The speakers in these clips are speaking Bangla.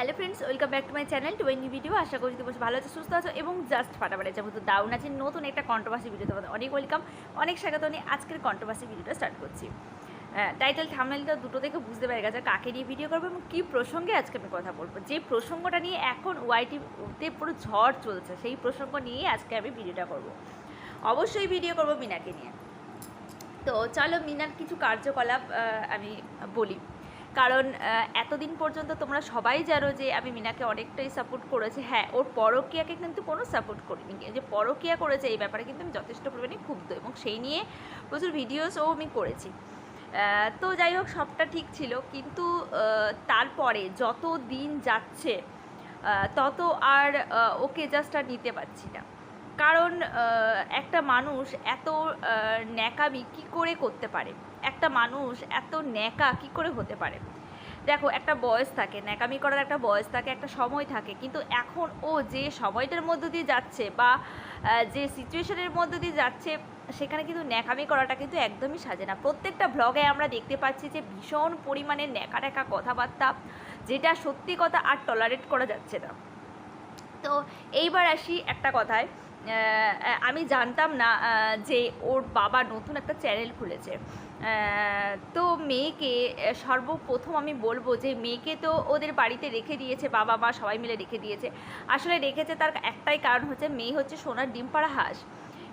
Hello friends welcome back to my channel to new video আশা করি তুমি ভালো আছো, সুস্থ আছো এবং জাস্ট ফাটাফাটি যাব তো দাউন আছে। নতুন একটা কন্ট্রোভার্সি ভিডিও তোমাদের অনেক ওয়েলকাম অনেক স্বাগত। নিয়ে আজকের কন্ট্রোভার্সি ভিডিওটা স্টার্ট করছি। টাইটেল থামনেলটা দুটো থেকে বুঝতে পেরে গেছে কাকে নিয়ে ভিডিও করব এবং কী প্রসঙ্গে আজকে আমি কথা বলব। যে প্রসঙ্গটা নিয়ে এখন ওয়াইটিতে পুরো ঝড় চলছে, সেই প্রসঙ্গ নিয়ে আজকে আমি ভিডিওটা করব। অবশ্যই ভিডিও করব মিনাকে নিয়ে। তো চলো মিনার কিছু কার্যকলাপ আমি বলি। কারণ এতদিন পর্যন্ত তোমরা সবাই জানো যে আমি মিনাকে অনেকটাই সাপোর্ট করেছি। হ্যাঁ ওর পরকীয়াকে কিন্তু কোনো সাপোর্ট করিনি। যে পরকীয়া করেছে এই ব্যাপারে কিন্তু আমি যথেষ্ট পরিমাণে ক্ষুব্ধ এবং সেই নিয়ে প্রচুর ভিডিওসও আমি করেছি। তো যাই হোক, সবটা ঠিক ছিল। কিন্তু তারপরে যত দিন যাচ্ছে তত আর ওকে জাস্ট আর নিতে পারছি না। কারণ একটা মানুষ এত ন্যাকামি কি করে করতে পারে? একটা মানুষ এত ন্যাকা কি করে হতে পারে? দেখো, একটা বয়স থাকে, ন্যাকামি করার একটা বয়স থাকে, একটা সময় থাকে, কিন্তু এখন ও যে সময়টার মধ্য দিয়ে যাচ্ছে বা যে সিচুয়েশনের মধ্য দিয়ে যাচ্ছে, সেখানে কিন্তু ন্যাকামি করাটা কিন্তু একদমই সাজে না। প্রত্যেকটা ব্লগে আমরা দেখতে পাচ্ছি যে ভীষণ পরিমাণে ন্যাকা ন্যাকা কথাবার্তা, যেটা সত্যি কথা আর টলারেট করা যাচ্ছে না। তো এইবার আসি একটা কথায়। আমি জানতাম না যে ওর বাবা নতুন একটা চ্যানেল খুলেছে। তো মেয়েকে সর্বপ্রথম আমি বলব যে মেয়েকে তো ওদের বাড়িতে রেখে দিয়েছে, বাবা, মা সবাই মিলে রেখে দিয়েছে। আসলে রেখেছে তার একটাই কারণ হচ্ছে মেয়ে হচ্ছে সোনার ডিম পাড়া হাঁস।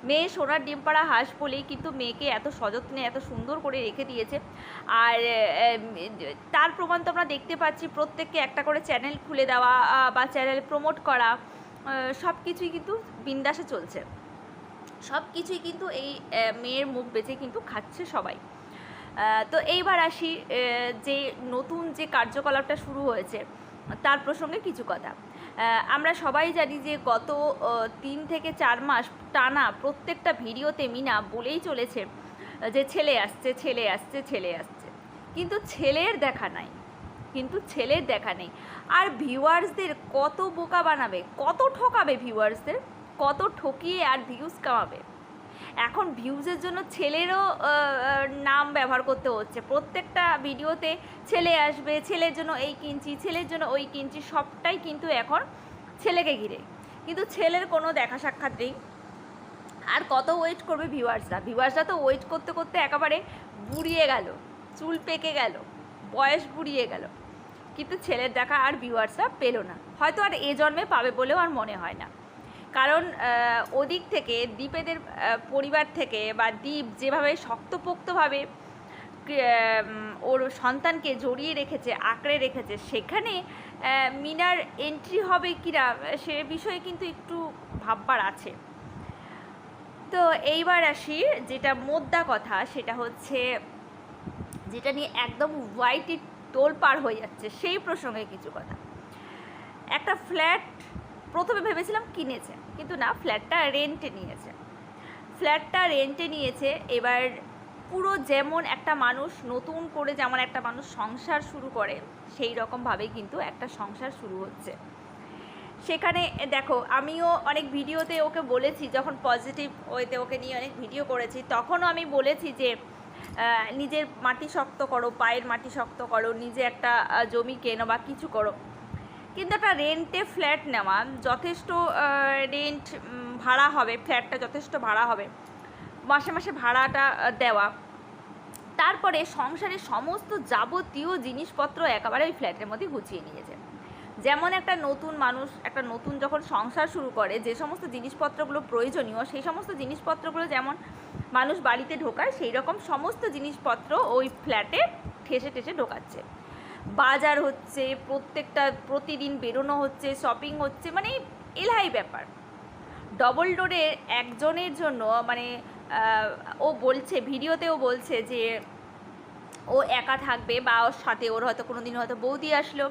মেয়ে সোনার ডিম পাড়া হাঁস বলেই কিন্তু মেয়েকে এত সযত্নে, এত সুন্দর করে রেখে দিয়েছে। আর তার প্রমাণ তো আমরা দেখতে পাচ্ছি, প্রত্যেককে একটা করে চ্যানেল খুলে দেওয়া বা চ্যানেল প্রমোট করা। সব কিছুই কিন্তু বিন্দাসে চলছে। সব কিছুই কিন্তু এই মেয়ের মুখ বেঁচে কিন্তু খাচ্ছে সবাই। তো এইবার আসি যে নতুন যে কার্যকলাপটা শুরু হয়েছে, তার প্রসঙ্গে কিছু কথা। আমরা সবাই জানি যে গত তিন থেকে চার মাস টানা প্রত্যেকটা ভিডিওতে মিনা বলেই চলেছে, যে ছেলে আসছে ছেলে আসছে ছেলে আসছে। কিন্তু ছেলের দেখা নাই। কিন্তু ছেলের দেখা নেই। আর ভিউয়ার্সদের কত বোকা বানাবে, কত ঠকাবে ভিউয়ার্সদের, কত ঠকিয়ে আর ভিউজ কামাবে। এখন ভিউজের জন্য ছেলেরও নাম ব্যবহার করতে হচ্ছে। প্রত্যেকটা ভিডিওতে ছেলে আসবে, ছেলের জন্য এই কিনছি, ছেলের জন্য ওই কিনছি, সবটাই কিন্তু এখন ছেলেকে ঘিরে। কিন্তু ছেলের কোনো দেখা সাক্ষাৎ নেই। আর কত ওয়েট করবে ভিউয়ার্সরা ভিউয়ার্সরা তো ওয়েট করতে করতে একেবারে বুড়িয়ে গেল, চুল পেকে গেল। বয়স বুড়িয়ে গেল। কিন্তু ছেলের দেখা আর ভিউয়ার্সরা পেল না। হয়তো আর এ জন্মে পাবে বলেও আর মনে হয় না। কারণ ওদিক থেকে দ্বীপেদের পরিবার থেকে বা দ্বীপ যেভাবে শক্তপোক্তভাবে ওর সন্তানকে জড়িয়ে রেখেছে, আঁকড়ে রেখেছে, সেখানে মিনার এন্ট্রি হবে কিনা, সে বিষয়ে কিন্তু একটু ভাববার আছে। তো এইবার আসি, যেটা মোদ্দা কথা, সেটা হচ্ছে যেটা নিয়ে একদম হোয়াইটই টোল পার হয়ে যাচ্ছে, সেই প্রসঙ্গে কিছু কথা। একটা ফ্ল্যাট প্রথমে ভেবেছিলাম কিনেছে, কিন্তু না ফ্ল্যাটটা রেন্টে নিয়েছে। ফ্ল্যাটটা রেন্টে নিয়েছে, এবার পুরো যেমন একটা মানুষ নতুন করে যেমন একটা মানুষ সংসার শুরু করে, সেই রকমভাবে কিন্তু একটা সংসার শুরু হচ্ছে। সেখানে, দেখো, আমিও অনেক ভিডিওতে ওকে বলেছি, যখন পজিটিভ ওয়েতে ওকে নিয়ে অনেক ভিডিও করেছি, তখনও আমি বলেছি যে নিজের মাটি শক্ত করো, পায়ের মাটি শক্ত করো, নিজে একটা জমি কেনো বা কিছু করো। কিন্তু একটা রেন্টে ফ্ল্যাট নেওয়া, যথেষ্ট রেন্ট ভাড়া হবে ফ্ল্যাটটা যথেষ্ট ভাড়া হবে, মাসে মাসে ভাড়াটা দেওয়া। তারপরে সংসারের সমস্ত যাবতীয় জিনিসপত্র একেবারে ওই ফ্ল্যাটের মধ্যে গুছিয়ে নিয়েছে যেমন একটা নতুন মানুষ, একটা নতুন যখন সংসার শুরু করে, যে সমস্ত জিনিসপত্রগুলো প্রয়োজনীয়, সেই সমস্ত জিনিসপত্রগুলো যেমন মানুষ বাড়িতে ঢোকায় সেই রকম সমস্ত জিনিসপত্র ওই ফ্ল্যাটে ঠেসে ঠেসে ঢোকাচ্ছে। বাজার হচ্ছে, প্রত্যেকটা প্রতিদিন বেরোনো হচ্ছে, শপিং হচ্ছে মানে এলাই ব্যাপার। ডবল ডোরের একজনের জন্য মানে ও বলছে, ভিডিওতেও বলছে যে, ও একা থাকবে বা ওর সাথে, ওর হয়তো কোনো দিন হয়তো বৌদি আসলো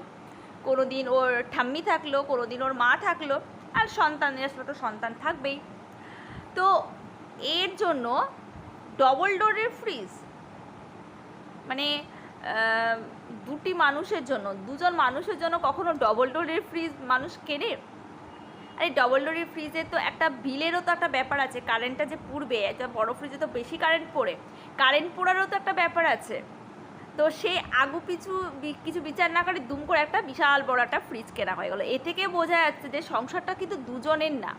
কোনো দিন ওর ঠাম্মি থাকল কোনো দিন ওর মা থাকল, আর সন্তানের আসলে তো সন্তান থাকবেই। তো এর জন্য ডবল ডোরের ফ্রিজ মানে দুটি মানুষের জন্য, দুজন মানুষের জন্য কখনো ডবল ডোরের ফ্রিজ মানুষ কেনে? আরে ডবল ডোরের ফ্রিজে তো একটা বিলেরও তো একটা ব্যাপার আছে কারেন্টটা যে পুড়বে, একটা বড় ফ্রিজে তো বেশি কারেন্ট পড়ে কারেন্ট পোড়ারও তো একটা ব্যাপার আছে। তো সে আগু পিছু কিছু বিচার না করে দুম করে একটা বিশাল বড় একটা ফ্রিজ কেনা হয়ে গেলো। এ থেকে বোঝা যাচ্ছে যে সংসারটা কিন্তু দুজনের না।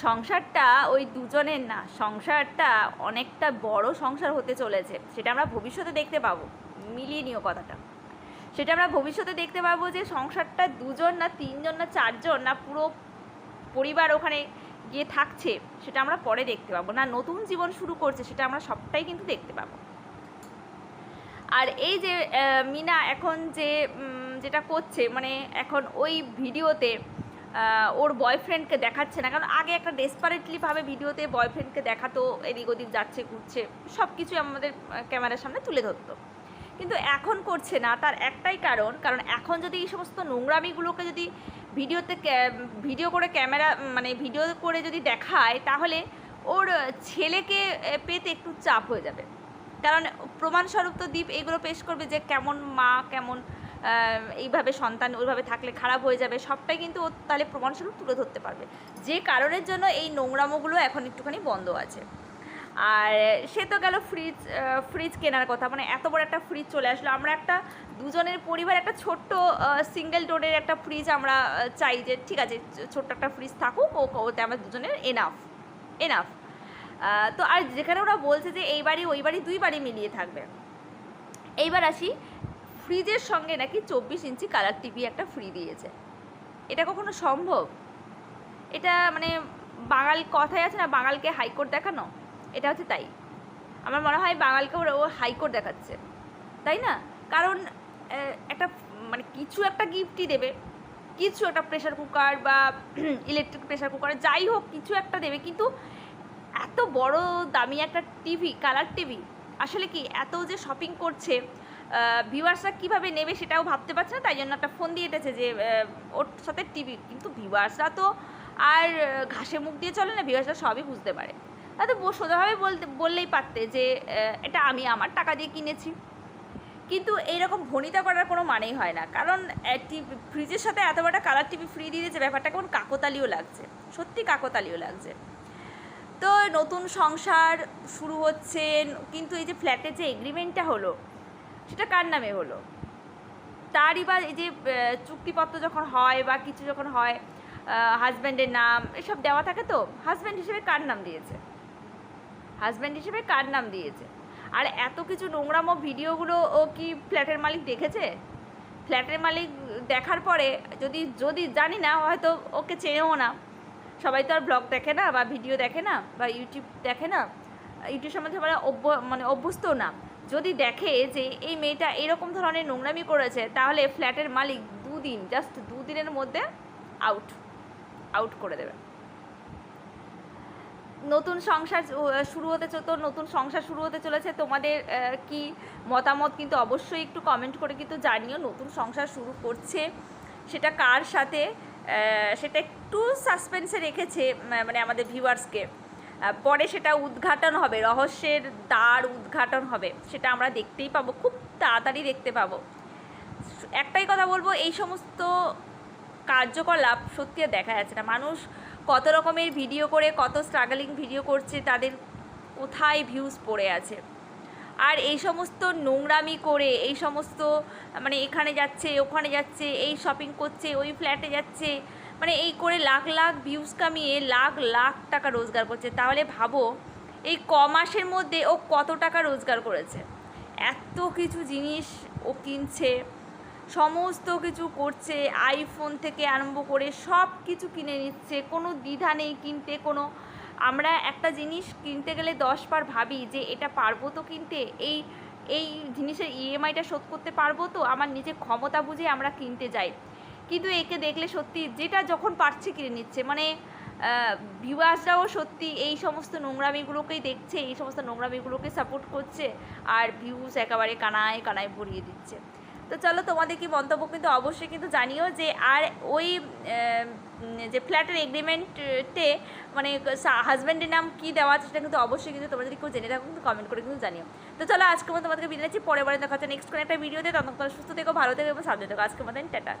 সংসারটা ওই দুজনের না, সংসারটা অনেকটা বড় সংসার হতে চলেছে, সেটা আমরা ভবিষ্যতে দেখতে পাবো, মিলিয়ে নিও কথাটা। সেটা আমরা ভবিষ্যতে দেখতে পাবো যে সংসারটা দুজন না তিনজন না চারজন না পুরো পরিবার ওখানে গিয়ে থাকছে, সেটা আমরা পরে দেখতে পাবো, না নতুন জীবন শুরু করছে, সেটা আমরা সবটাই কিন্তু দেখতে পাবো। আর এই যে মিনা এখন যে যেটা করছে মানে এখন ওই ভিডিওতে ওর বয়ফ্রেন্ডকে দেখাচ্ছে না। কারণ আগে একটা ডেসপারেটলিভাবে ভিডিওতে বয়ফ্রেন্ডকে দেখাতো, এদিক ওদিক যাচ্ছে, ঘুরছে সব কিছুই আমাদের ক্যামেরার সামনে তুলে ধরতো। কিন্তু এখন করছে না, তার একটাই কারণ কারণ এখন যদি এই সমস্ত নোংরামিগুলোকে যদি ভিডিওতে ভিডিও করে ক্যামেরা মানে ভিডিও করে যদি দেখায়, তাহলে ওর ছেলেকে পেতে একটু চাপ হয়ে যাবে। কারণ প্রমাণস্বরূপ তো দ্বীপ এগুলো পেশ করবে যে কেমন মা, কেমন এইভাবে সন্তান ওইভাবে থাকলে খারাপ হয়ে যাবে, সবটাই কিন্তু ও তাহলে প্রমাণস্বরূপ তুলে ধরতে পারবে। যে কারণের জন্য এই নোংরামোগুলো এখন একটুখানি বন্ধ আছে। আর সে তো গেল ফ্রিজ ফ্রিজ কেনার কথা মানে এত বড় একটা ফ্রিজ চলে আসলো। আমরা একটা দুজনের পরিবার, একটা ছোট্ট সিঙ্গেল ডোরের একটা ফ্রিজ আমরা চাই যে ঠিক আছে, ছোট্ট একটা ফ্রিজ থাকুক, ও ওতে আমার দুজনের এনাফ এনাফ তো আর যেখানে ওরা বলছে যে এই বাড়ি, ওই বাড়ি, দুই বাড়ি মিলিয়ে থাকবে। এইবার আসি ফ্রিজের সঙ্গে নাকি চব্বিশ ইঞ্চি কালার টিভি একটা ফ্রি দিয়েছে। এটা কখনো সম্ভব? এটা মানে বাঙাল কথাই আছে না, বাঙালকে হাইকোর্ট দেখানো? এটা হচ্ছে তাই। আমার মনে হয় বাঙালকে ওরা ও হাইকোর্ট দেখাচ্ছে। তাই না? কারণ একটা মানে কিছু একটা গিফটই দেবে। কিছু একটা প্রেশার কুকার বা ইলেকট্রিক প্রেশার কুকার যাই হোক, কিছু একটা দেবে। কিন্তু এত বড় দামি একটা টিভি কালার টিভি আসলে কি এত যে শপিং করছে ভিউয়ার্সরা কীভাবে নেবে সেটাও ভাবতে পারছে না, তাই জন্য একটা ফোন দিয়ে দিয়েছে যে ওর সাথে টিভি কিন্তু ভিউয়ার্সরা তো আর ঘাসে মুখ দিয়ে চলে না ভিউয়ার্সরা সবই বুঝতে পারে। তাতে সোজাভাবে বলতে, বললেই পারতে যে এটা আমি আমার টাকা দিয়ে কিনেছি। কিন্তু এইরকম ভনিতা করার কোনো মানেই হয় না। কারণ ফ্রিজের সাথে এত বড় কালার টিভি ফ্রি দিয়ে দিয়েছে, ব্যাপারটা কেমন কাকতালিও লাগছে। সত্যি কাকতালিও লাগছে। তো নতুন সংসার শুরু হচ্ছে, কিন্তু এই যে ফ্ল্যাটের যে এগ্রিমেন্টটা হলো সেটা কার নামে হলো? তারই বা এই যে চুক্তিপত্র যখন হয় বা কিছু যখন হয় হাজব্যান্ডের নাম, এসব দেওয়া থাকে তো? হাজব্যান্ড হিসেবে কার নাম দিয়েছে? হাজব্যান্ড হিসেবে কার নাম দিয়েছে? আর এত কিছু নোংরামো ভিডিওগুলো ও কি ফ্ল্যাটের মালিক দেখেছে? ফ্ল্যাটের মালিক দেখার পরে যদি যদি জানি না, হয়তো ওকে চেনেও না। সবাই তো আর ব্লগ দেখে না বা ভিডিও দেখে না বা ইউটিউব দেখে না। ইউটিউব সম্বন্ধে আমরা অভ্য মানে অভ্যস্ত না। যদি দেখে যে এই মেয়েটা এরকম ধরনের নোংরামি করেছে, তাহলে ফ্ল্যাটের মালিক দুদিন জাস্ট দুদিনের মধ্যে আউট আউট করে দেবে। নতুন সংসার শুরু হতে তো নতুন সংসার শুরু হতে চলেছে, তোমাদের কি মতামত কিন্তু অবশ্যই একটু কমেন্ট করে কিন্তু জানিও, নতুন সংসার শুরু করছে সেটা কার সাথে? সেটা একটু সাসপেন্সে রেখেছে মানে আমাদের ভিউয়ার্সকে পরে সেটা উদ্ঘাটন হবে, রহস্যের দ্বার উদ্ঘাটন হবে, সেটা আমরা দেখতেই পাবো, খুব তাড়াতাড়ি দেখতে পাবো। একটাই কথা বলব, এই সমস্ত কার্যকলাপ সত্যি দেখা যাচ্ছে না। মানুষ কত রকমের ভিডিও করে, কত স্ট্রাগলিং ভিডিও করছে, তাদের কোথায় ভিউজ পড়ে আছে। আর এই সমস্ত নোংরামি করে, এই সমস্ত মানে এখানে যাচ্ছে, ওখানে যাচ্ছে, এই শপিং করছে, ওই ফ্ল্যাটে যাচ্ছে মানে এই করে লাখ লাখ ভিউজ কামিয়ে লাখ লাখ টাকা রোজগার করছে। তাহলে ভাবো, এই ক মাসের মধ্যে ও কত টাকা রোজগার করেছে? এত কিছু জিনিস ও কিনছে, সমস্ত কিছু করছে আইফোন থেকে আরম্ভ করে সব কিছু কিনে নিচ্ছে, কোনো দ্বিধা নেই কিনতে, কোনো আমরা একটা জিনিস কিনতে গেলে দশ বার ভাবি যে এটা পারব তো কিনতে, এই এই জিনিসের ইএমআইটা শোধ করতে পারব তো? আমার নিজে ক্ষমতা বুঝে আমরা কিনতে যাই। কিন্তু একে দেখলে সত্যি যেটা যখন পারছে কিনে নিচ্ছে। মানে ভিউয়ার্সরাও সত্যি এই সমস্ত নোংরামিগুলোকেই দেখছে, এই সমস্ত নোংরামিগুলোকে সাপোর্ট করছে আর ভিউজ একেবারে কানায় কানায় ভরিয়ে দিচ্ছে। তো চলো, তোমাদের কি মন্তব্য কিন্তু অবশ্যই কিন্তু জানিও যে, আর ওই যে ফ্ল্যাটের এগ্রিমেন্টে মানে হাজব্যান্ডের নাম কি দেওয়া আছে সেটা কিন্তু অবশ্যই কিন্তু তোমরা যদি কেউ জেনে থাকো, কিন্তু কমেন্ট করে কিন্তু জানিও। তো চলো আজকে মতো তোমাদেরকে বিদায় পরের বারে দেখা হচ্ছে নেক্সট কোনো একটা ভিডিওতে তখন সুস্থ থেকো, ভালো থেকো এবং সাবধানে থেকো। আজকে মতন, টাটা।